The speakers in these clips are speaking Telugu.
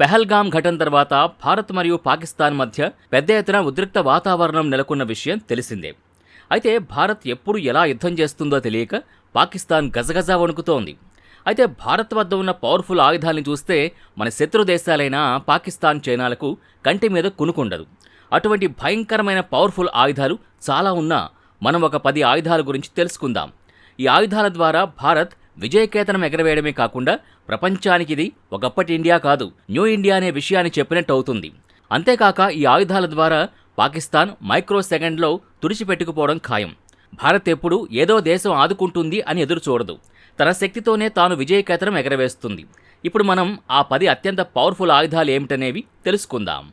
పెహల్గాం ఘటన తర్వాత భారత్ మరియు పాకిస్తాన్ మధ్య పెద్ద ఎత్తున ఉద్రిక్త వాతావరణం నెలకొన్న విషయం తెలిసిందే. అయితే భారత్ ఎప్పుడు ఎలా యుద్ధం చేస్తుందో తెలియక పాకిస్తాన్ గజగజ వణుకుతోంది. అయితే భారత్ వద్ద ఉన్న పవర్ఫుల్ ఆయుధాలను చూస్తే మన శత్రు దేశాలైన పాకిస్తాన్ చైనాలకు కంటి మీద కునుకుండదు. అటువంటి భయంకరమైన పవర్ఫుల్ ఆయుధాలు చాలా ఉన్నా మనం ఒక పది ఆయుధాల గురించి తెలుసుకుందాం. ఈ ఆయుధాల ద్వారా భారత్ విజయకేతనం ఎగరవేయడమే కాకుండా ప్రపంచానికి ఇది ఒకప్పటి ఇండియా కాదు న్యూ ఇండియా అనే విషయాన్ని చెప్పినట్టు అవుతుంది అంతేకాక ఈ ఆయుధాల ద్వారా పాకిస్తాన్ మైక్రో సెకండ్లో తుడిచిపెట్టుకుపోవడం ఖాయం. భారత్ ఎప్పుడు ఏదో దేశం ఆదుకుంటుంది అని ఎదురు చూడదు తన శక్తితోనే తాను విజయకేతనం ఎగరవేస్తుంది. ఇప్పుడు మనం ఆ పది అత్యంత పవర్ఫుల్ ఆయుధాలు ఏమిటనేవి తెలుసుకుందాం.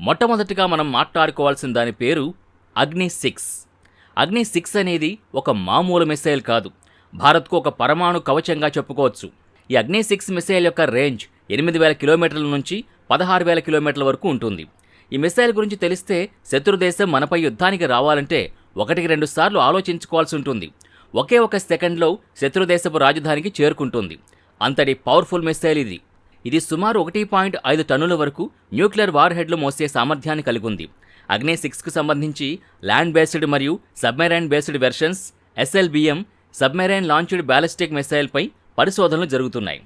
మొట్టమొదటిగా మనం మాట్లాడుకోవాల్సిన దాని పేరు అగ్ని సిక్స్. అగ్ని సిక్స్ అనేది ఒక మామూలు మిసైల్ కాదు. భారత్కు ఒక పరమాణు కవచంగా చెప్పుకోవచ్చు. ఈ అగ్ని సిక్స్ మిసైల్ యొక్క రేంజ్ ఎనిమిది వేల కిలోమీటర్ల నుంచి పదహారు వేల కిలోమీటర్ల వరకు ఉంటుంది. ఈ మిసైల్ గురించి తెలిస్తే శత్రుదేశం మనపై యుద్ధానికి రావాలంటే ఒకటికి రెండు సార్లు ఆలోచించుకోవాల్సి ఉంటుంది. ఒకే ఒక సెకండ్లో శత్రుదేశపు రాజధానికి చేరుకుంటుంది. అంతటి పవర్ఫుల్ మిసైల్ ఇది. ఇది సుమారు ఒకటి పాయింట్ ఐదు టన్నుల వరకు న్యూక్లియర్ వార్ హెడ్లు మోసే సామర్థ్యాన్ని కలిగి ఉంది అగ్ని సిక్స్కు సంబంధించి ల్యాండ్ బేస్డ్ మరియు submarine based versions SLBM submarine launched ballistic మిసైల్పై పరిశోధనలు జరుగుతున్నాయి.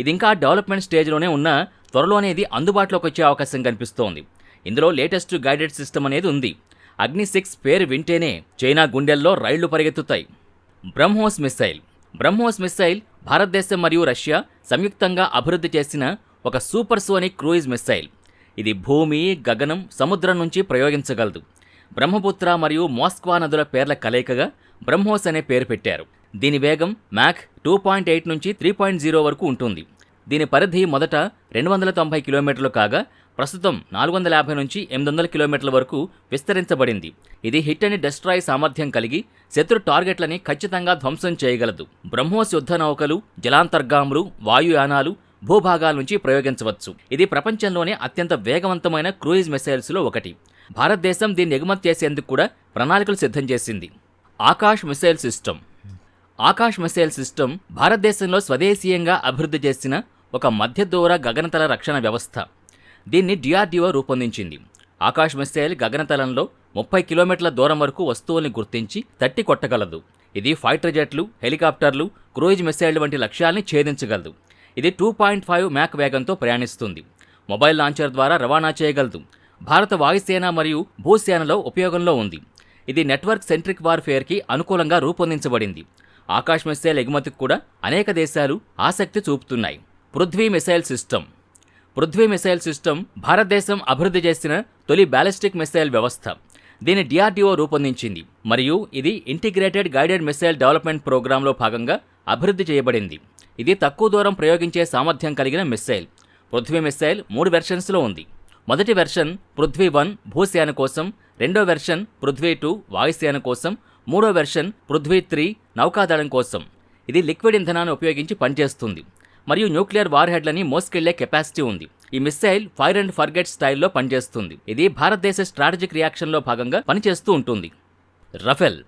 ఇది ఇంకా డెవలప్మెంట్ స్టేజ్లోనే ఉన్న త్వరలోనే ఇది అందుబాటులోకి వచ్చే అవకాశం కనిపిస్తోంది. ఇందులో లేటెస్ట్ గైడెడ్ సిస్టమ్ అనేది ఉంది. అగ్ని సిక్స్ పేరు వింటేనే చైనా గుండెల్లో రైళ్ళు పరిగెత్తుతాయి. బ్రహ్మోస్ మిస్సైల్ బ్రహ్మోస్ మిస్సైల్ భారతదేశం మరియు రష్యా సంయుక్తంగా అభివృద్ధి చేసిన ఒక సూపర్ సోనిక్ క్రూయిజ్ మిస్సైల్ ఇది భూమి గగనం సముద్రం నుంచి ప్రయోగించగలదు. బ్రహ్మపుత్ర మరియు మోస్క్వా నదుల పేర్ల కలయికగా బ్రహ్మోస్ అనే పేరు పెట్టారు. దీని వేగం మ్యాక్ టూ పాయింట్ ఎయిట్ నుంచి త్రీ పాయింట్ జీరో వరకు ఉంటుంది. దీని పరిధి మొదట రెండు వందల తొంభై కిలోమీటర్లు కాగా ప్రస్తుతం నాలుగు వందల యాభై నుంచి ఎనిమిది వందల కిలోమీటర్ల వరకు విస్తరించబడింది. ఇది హిట్ అని డెస్ట్రాయ్ సామర్థ్యం కలిగి శత్రు టార్గెట్లని ఖచ్చితంగా ధ్వంసం చేయగలదు. బ్రహ్మోస్ యుద్ధ నౌకలు జలాంతర్గాములు వాయుయానాలు భూభాగాల నుంచి ప్రయోగించవచ్చు. ఇది ప్రపంచంలోనే అత్యంత వేగవంతమైన క్రూయిజ్ మిసైల్స్లో ఒకటి. భారతదేశం దీన్ని ఎగుమతి చేసేందుకు కూడా ప్రణాళికలు సిద్ధం చేసింది. Akash missile system. Akash missile system భారతదేశంలో స్వదేశీయంగా అభివృద్ధి చేసిన ఒక మధ్యదూర గగనతల రక్షణ వ్యవస్థ. దీన్ని డిఆర్డిఓ రూపొందించింది. ఆకాష్ మిసైల్ గగనతలంలో ముప్పై కిలోమీటర్ల దూరం వరకు వస్తువుల్ని గుర్తించి తట్టి కొట్టగలదు. ఇది ఫైటర్ జెట్లు హెలికాప్టర్లు క్రూయిజ్ మిసైళ్ళు వంటి లక్ష్యాల్ని ఛేదించగలదు. ఇది టూ పాయింట్ ఫైవ్ మ్యాక్ వేగంతో ప్రయాణిస్తుంది. మొబైల్ లాంచర్ ద్వారా రవాణా చేయగలదు. భారత వాయుసేన మరియు భూసేనలో ఉపయోగంలో ఉంది. ఇది నెట్వర్క్ సెంట్రిక్ వార్ఫేర్కి అనుకూలంగా రూపొందించబడింది. ఆకాశ్ మిసైల్ ఎగుమతికి కూడా అనేక దేశాలు ఆసక్తి చూపుతున్నాయి. Prithvi missile system. Prithvi missile system భారతదేశం అభివృద్ధి చేసిన తొలి బ్యాలిస్టిక్ మిసైల్ వ్యవస్థ. దీన్ని డిఆర్డీఓ రూపొందించింది. మరియు ఇది ఇంటిగ్రేటెడ్ గైడెడ్ మిసైల్ డెవలప్మెంట్ ప్రోగ్రాంలో భాగంగా అభివృద్ధి చేయబడింది. ఇది తక్కువ దూరం ప్రయోగించే సామర్థ్యం కలిగిన మిసైల్ పృథ్వీ మిసైల్ మూడు వెర్షన్స్లో ఉంది. మొదటి వెర్షన్ పృథ్వీ వన్ భూసేన కోసం రెండో వెర్షన్ పృథ్వీ టూ వాయుసేన కోసం మూడో వెర్షన్ పృథ్వీ త్రీ నౌకాదళం కోసం. ఇది లిక్విడ్ ఇంధనాన్ని ఉపయోగించి పనిచేస్తుంది. మరియు న్యూక్లియర్ వార్ హెడ్లని మోసుకెళ్ళే కెపాసిటీ ఉంది. ఈ మిస్సైల్ ఫైర్ అండ్ ఫర్గెట్ స్టైల్లో పనిచేస్తుంది. ఇది భారతదేశ స్ట్రాటజిక్ రియాక్షన్లో భాగంగా పనిచేస్తూ ఉంటుంది. రఫెల్.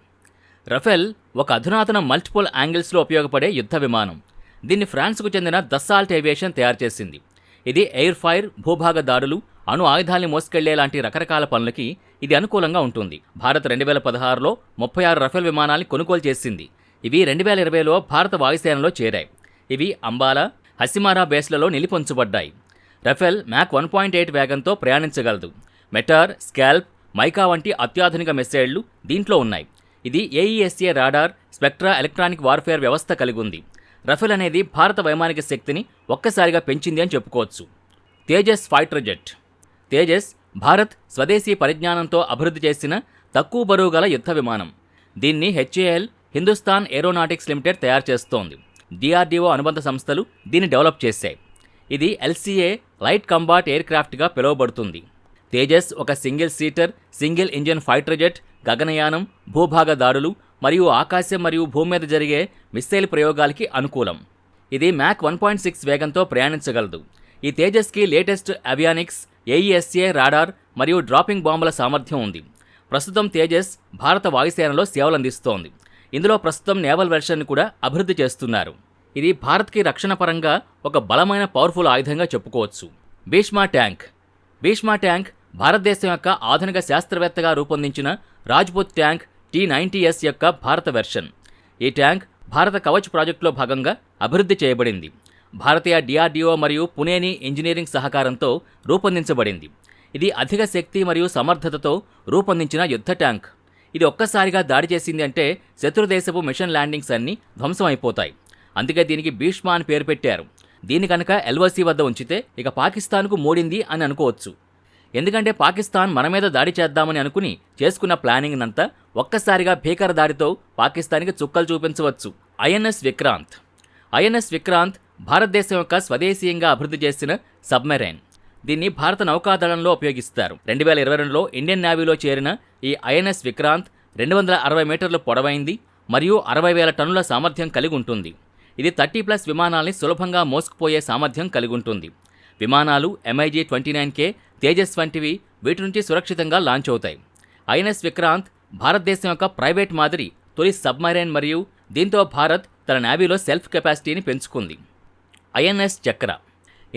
రఫెల్ ఒక అధునాతన మల్టిపుల్ యాంగిల్స్లో ఉపయోగపడే యుద్ధ విమానం. దీన్ని ఫ్రాన్స్కు చెందిన దస్సాల్ట్ ఏవియేషన్ తయారు చేసింది. ఇది ఎయిర్ ఫైర్ భూభాగ దాడులు అణు ఆయుధాల్ని మోసుకెళ్ళే లాంటి రకరకాల పనులకి ఇది అనుకూలంగా ఉంటుంది. భారత్ రెండు వేల పదహారులో ముప్పై ఆరు రఫేల్ విమానాల్ని కొనుగోలు చేసింది. ఇవి రెండు వేల ఇరవైలో భారత వాయుసేనలో చేరాయి. ఇవి అంబాలా హసిమారా బేస్లలో నిలిపొంచబడ్డాయి. Rafale Mach one point eight వేగంతో ప్రయాణించగలదు. మెటార్ స్కాల్ప్ మైకా వంటి అత్యాధునిక మిసైళ్ళు దీంట్లో ఉన్నాయి. ఇది AESA radar Spectra electronic warfare వ్యవస్థ కలిగి ఉంది. రఫేల్ అనేది భారత వైమానిక శక్తిని ఒక్కసారిగా పెంచింది అని చెప్పుకోవచ్చు. తేజస్ ఫైటర్ జెట్ తేజస్ భారత్ స్వదేశీ పరిజ్ఞానంతో అభివృద్ధి చేసిన తక్కువ బరువు గల యుద్ధ విమానం. దీన్ని హెచ్ఏఎల్ హిందుస్థాన్ ఏరోనాటిక్స్ లిమిటెడ్ తయారు చేస్తోంది. డిఆర్డీఓ అనుబంధ సంస్థలు దీన్ని డెవలప్ చేశాయి. ఇది ఎల్సీఏ లైట్ కంబాట్ ఎయిర్ క్రాఫ్ట్గా పిలువబడుతుంది. తేజస్ ఒక single seater single engine fighter jet గగనయానం భూభాగదారులు మరియు ఆకాశం మరియు భూమి మీద జరిగే మిస్సైల్ ప్రయోగాలకి అనుకూలం. ఇది మ్యాక్ వన్ పాయింట్ సిక్స్ వేగంతో ప్రయాణించగలదు. ఈ తేజస్కి లేటెస్ట్ అవియానిక్స్ ఏఈఎస్ఏ రాడార్ మరియు డ్రాపింగ్ బాంబుల సామర్థ్యం ఉంది. ప్రస్తుతం తేజస్ భారత వాయుసేనలో సేవలందిస్తోంది. ఇందులో ప్రస్తుతం నేవల్ వెర్షన్ కూడా అభివృద్ధి చేస్తున్నారు. ఇది భారత్కి రక్షణ పరంగా ఒక బలమైన పవర్ఫుల్ ఆయుధంగా చెప్పుకోవచ్చు. భీష్మా ట్యాంక్. భీష్మా ట్యాంక్ భారతదేశం యొక్క ఆధునిక శాస్త్రవేత్తగా రూపొందించిన రాజ్పూత్ ట్యాంక్ టీ నైంటీఎస్ యొక్క భారత వెర్షన్. ఈ ట్యాంక్ భారత కవచ్ ప్రాజెక్టులో భాగంగా అభివృద్ధి చేయబడింది. భారతీయ డిఆర్డీఓ మరియు పుణేని ఇంజనీరింగ్ సహకారంతో రూపొందించబడింది. ఇది అధిక శక్తి మరియు సమర్థతతో రూపొందించిన యుద్ధ ట్యాంక్. ఇది ఒక్కసారిగా దాడి చేసింది అంటే శత్రుదేశపు మిషన్ ల్యాండింగ్స్ అన్నీ ధ్వంసం అయిపోతాయి అందుకే దీనికి భీష్మా అని పేరు పెట్టారు. దీని కనుక ఎల్ఓసి వద్ద ఉంచితే ఇక పాకిస్తాన్కు మూడింది అని అనుకోవచ్చు. ఎందుకంటే పాకిస్తాన్ మన మీద దాడి చేద్దామని అనుకుని చేసుకున్న ప్లానింగ్ అంతా ఒక్కసారిగా భీకర దాడితో పాకిస్తాన్కి చుక్కలు చూపించవచ్చు. ఐఎన్ఎస్ విక్రాంత్. ఐఎన్ఎస్ విక్రాంత్ భారతదేశం యొక్క స్వదేశీయంగా అభివృద్ధి చేసిన సబ్మెరైన్. దీన్ని భారత నౌకాదళంలో ఉపయోగిస్తారు. రెండు వేల ఇరవై రెండులో ఇండియన్ నేవీలో చేరిన ఈ ఐఎన్ఎస్ విక్రాంత్ రెండు వందల అరవై మీటర్లు పొడవైంది మరియు అరవై వేల టన్నుల సామర్థ్యం కలిగి ఉంటుంది. ఇది థర్టీ ప్లస్ విమానాల్ని సులభంగా మోసుకుపోయే సామర్థ్యం కలిగి ఉంటుంది. విమానాలు MiG twenty nine K Tejas వంటివి వీటి నుంచి సురక్షితంగా లాంచ్ అవుతాయి. ఐఎన్ఎస్ విక్రాంత్ భారతదేశం యొక్క ప్రైవేట్ మాదిరి తొలి సబ్మరైన్ మరియు దీంతో భారత్ తన నేవీలో సెల్ఫ్ కెపాసిటీని పెంచుకుంది. ఐఎన్ఎస్ చక్ర.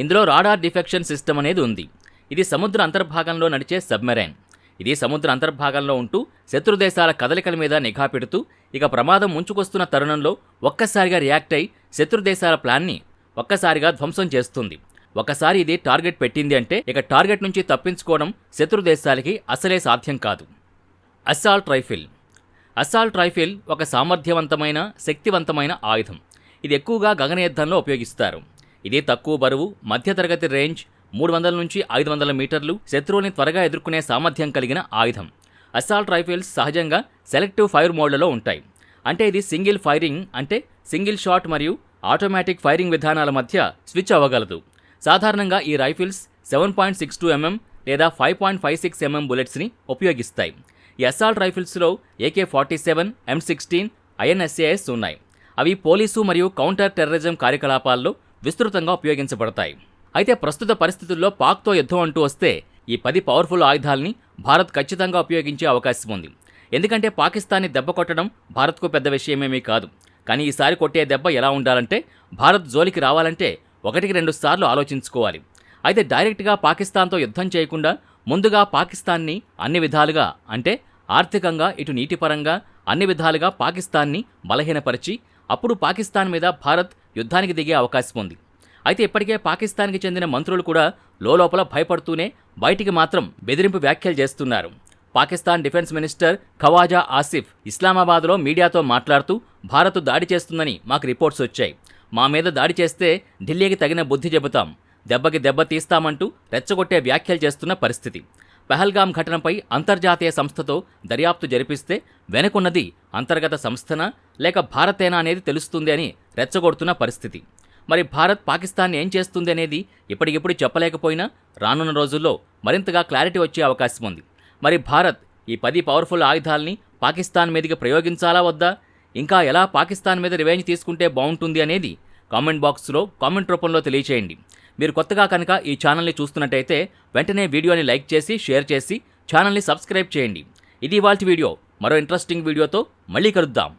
ఇందులో రాడార్ డిఫెక్షన్ సిస్టమ్ అనేది ఉంది. ఇది సముద్ర అంతర్భాగంలో నడిచే సబ్మెరైన్. ఇది సముద్ర అంతర్భాగంలో ఉంటూ శత్రు దేశాల కదలికల మీద నిఘా పెడుతూ ఇక ప్రమాదం ముంచుకొస్తున్న తరుణంలో ఒక్కసారిగా రియాక్ట్ అయి శత్రు దేశాల ప్లాన్ని ఒక్కసారిగా ధ్వంసం చేస్తుంది. ఒకసారి ఇది టార్గెట్ పెట్టింది అంటే ఇక టార్గెట్ నుంచి తప్పించుకోవడం శత్రు దేశాలకి అసలే సాధ్యం కాదు. Assault rifle. అస్సాల్ట్ రైఫిల్ ఒక సామర్థ్యవంతమైన శక్తివంతమైన ఆయుధం. ఇది ఎక్కువగా గగనయుద్ధంలో ఉపయోగిస్తారు. ఇది తక్కువ బరువు మధ్యతరగతి రేంజ్ మూడు వందల నుంచి ఐదు వందల మీటర్లు శత్రువుని త్వరగా ఎదుర్కొనే సామర్థ్యం కలిగిన ఆయుధం. అస్సాల్ట్ రైఫిల్స్ సహజంగా సెలెక్టివ్ ఫైర్ మోడ్లలో ఉంటాయి. అంటే ఇది సింగిల్ ఫైరింగ్ అంటే సింగిల్ షాట్ మరియు ఆటోమేటిక్ ఫైరింగ్ విధానాల మధ్య స్విచ్ అవ్వగలదు. సాధారణంగా ఈ rifles seven point six two mm లేదా five point five six MM బుల్లెట్స్ని ఉపయోగిస్తాయి. ఈ assault రైఫిల్స్లో AK forty seven M sixteen INSAS ఉన్నాయి. అవి పోలీసు మరియు కౌంటర్ టెర్రరిజం కార్యకలాపాల్లో విస్తృతంగా ఉపయోగించబడతాయి. అయితే ప్రస్తుత పరిస్థితుల్లో పాక్తో యుద్ధం అంటూ వస్తే ఈ పది పవర్ఫుల్ ఆయుధాల్ని భారత్ ఖచ్చితంగా ఉపయోగించే అవకాశం ఉంది. ఎందుకంటే పాకిస్తాన్ని దెబ్బ కొట్టడం భారత్కు పెద్ద విషయమేమీ కాదు. కానీ ఈసారి కొట్టే దెబ్బ ఎలా ఉండాలంటే భారత్ జోలికి రావాలంటే ఒకటికి రెండు సార్లు ఆలోచించుకోవాలి. అయితే డైరెక్ట్గా పాకిస్తాన్తో యుద్ధం చేయకుండా ముందుగా పాకిస్తాన్ని అన్ని విధాలుగా అంటే ఆర్థికంగా ఇటు నీటిపరంగా అన్ని విధాలుగా పాకిస్తాన్ని బలహీనపరిచి అప్పుడు పాకిస్తాన్ మీద భారత్ యుద్ధానికి దిగే అవకాశం ఉంది. అయితే ఇప్పటికే పాకిస్తాన్కి చెందిన మంత్రులు కూడా లోపల భయపడుతూనే బయటికి మాత్రం బెదిరింపు వ్యాఖ్యలు చేస్తున్నారు. పాకిస్తాన్ డిఫెన్స్ మినిస్టర్ ఖవాజా ఆసిఫ్ ఇస్లామాబాద్లో మీడియాతో మాట్లాడుతూ భారత్ దాడి చేస్తుందని మాకు రిపోర్ట్స్ వచ్చాయి. మా మీద దాడి చేస్తే ఢిల్లీకి తగిన బుద్ధి చెబుతాం. దెబ్బకి దెబ్బ తీస్తామంటూ రెచ్చగొట్టే వ్యాఖ్యలు చేస్తున్న పరిస్థితి. పహల్గాం ఘటనపై అంతర్జాతీయ సంస్థతో దర్యాప్తు జరిపిస్తే వెనుకున్నది అంతర్గత సంస్థనా లేక భారతేనా అనేది తెలుస్తుంది అని రెచ్చగొడుతున్న పరిస్థితి. మరి భారత్ పాకిస్తాన్ ఏం చేస్తుంది అనేది ఇప్పటికిప్పుడు చెప్పలేకపోయినా రానున్న రోజుల్లో మరింతగా క్లారిటీ వచ్చే అవకాశం ఉంది. మరి భారత్ ఈ పది పవర్ఫుల్ ఆయుధాల్ని పాకిస్తాన్ మీదకి ప్రయోగించాలా వద్దా? ఇంకా ఎలా పాకిస్తాన్ మీద రివెంజ్ తీసుకుంటే బాగుంటుంది అనేది కామెంట్ బాక్స్లో కామెంట్ రూపంలో తెలియచేయండి. మీరు కొత్తగా కనుక ఈ ఛానల్ని చూస్తున్నట్టయితే వెంటనే వీడియోని లైక్ చేసి షేర్ చేసి ఛానల్ని సబ్స్క్రైబ్ చేయండి. ఇది ఇవాళ వీడియో. మరో ఇంట్రెస్టింగ్ వీడియోతో మళ్ళీ కలుద్దాం.